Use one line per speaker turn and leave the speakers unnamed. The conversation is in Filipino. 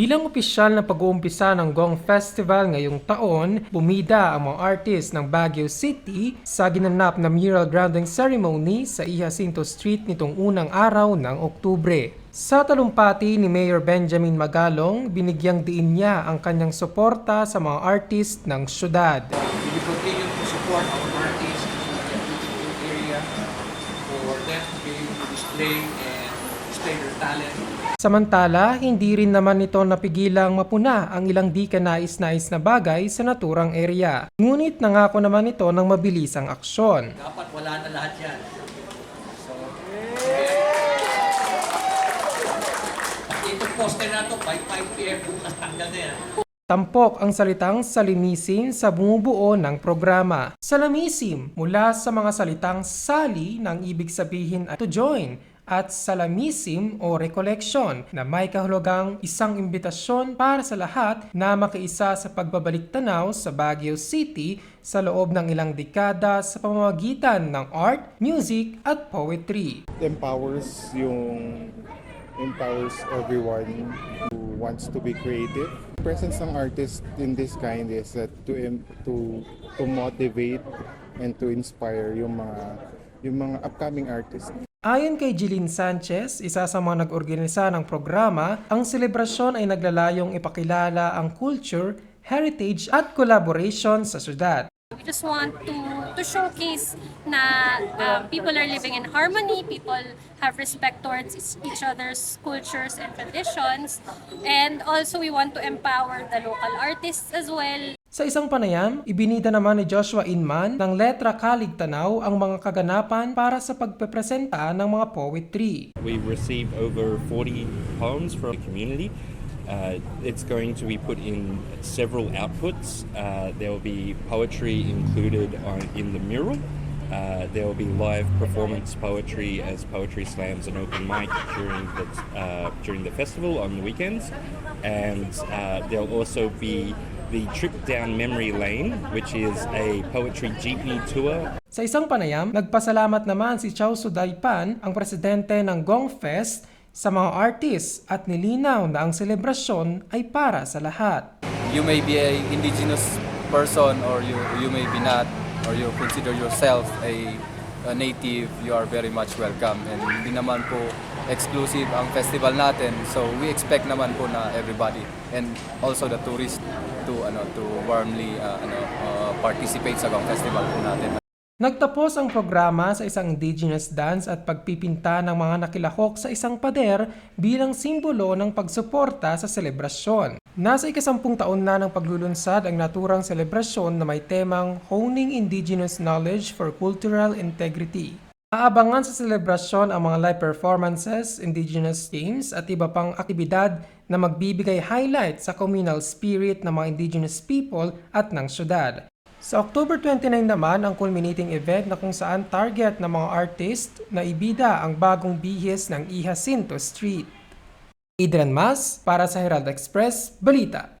Bilang opisyal na pag-uumpisa ng Gong Festival ngayong taon, bumida ang mga artist ng Baguio City sa ginanap na mural grounding ceremony sa Jacinto Street nitong unang araw ng Oktubre. Sa talumpati ni Mayor Benjamin Magalong, binigyang diin niya ang kanyang suporta sa mga artist ng syudad.
We will continue to support our artists in the area for them to be able to display and their talent.
Samantala, hindi rin naman ito napigilang mapuna ang ilang di kanais-nais na bagay sa naturang area. Ngunit nangako naman ito ng mabilisang aksyon.
Dapat wala na lahat yan. So, At itong poster na to, by 5 p.m. bukas tanggal na yan.
Tampok ang salitang salimisim sa bumubuo ng programa. Salamisim mula sa mga salitang sali ang ibig sabihin ay to join at salamisim o recollection na may kahulugang isang imbitasyon para sa lahat na makiisa sa pagbabalik tanaw sa Baguio City sa loob ng ilang dekada sa pamamagitan ng art, music at poetry.
empowers yung empowers everyone who wants to be creative. Presence ng artist in this kind is that to to to motivate and to inspire yung mga yung mga upcoming artists.
Ayon kay Jeline Sanchez, isa sa mga nag-organisa ng programa, ang selebrasyon ay naglalayong ipakilala ang culture, heritage at collaboration sa syudad.
We just want to to showcase na uh, people are living in harmony, people have respect towards each- other's cultures and traditions, and also we want to empower the local artists as well.
Sa isang panayam, ibinida naman ni Joshua Inman ng Letra Kalig Tanaw ang mga kaganapan para sa pagpepresenta ng mga poetry.
We received over 40 poems from the community. Uh, it's going to be put in several outputs. Uh, there will be poetry included on, in the mural. Uh, there will be live performance poetry as poetry slams and open mic during the uh, during the festival on the weekends, and uh, there'll also be the trip down memory lane, which is a poetry jeepney tour
Sa isang panayam, nagpasalamat naman si Chow Sudaypan, ang presidente ng Gong Fest, sa mga artists at nilinaw na ang selebrasyon ay para sa lahat.
you may be a indigenous person or you you may be not or you consider yourself a, a native you are very much welcome and hindi naman po exclusive ang festival natin so we expect naman po na everybody and also the tourists to ano to warmly uh, ano uh, participate sa Gong festival po natin
Nagtapos ang programa sa isang indigenous dance at pagpipinta ng mga nakilahok sa isang pader bilang simbolo ng pagsuporta sa selebrasyon. Nasa ikasampung taon na ng paglulunsad ang naturang selebrasyon na may temang Honing Indigenous Knowledge for Cultural Integrity. Aabangan sa selebrasyon ang mga live performances, indigenous games at iba pang aktibidad na magbibigay highlight sa communal spirit ng mga indigenous people at ng syudad. Sa October 29 naman ang culminating event na kung saan target ng mga artist na ibida ang bagong bihis ng Jacinto Street. Adrian Mas para sa Herald Express, Balita.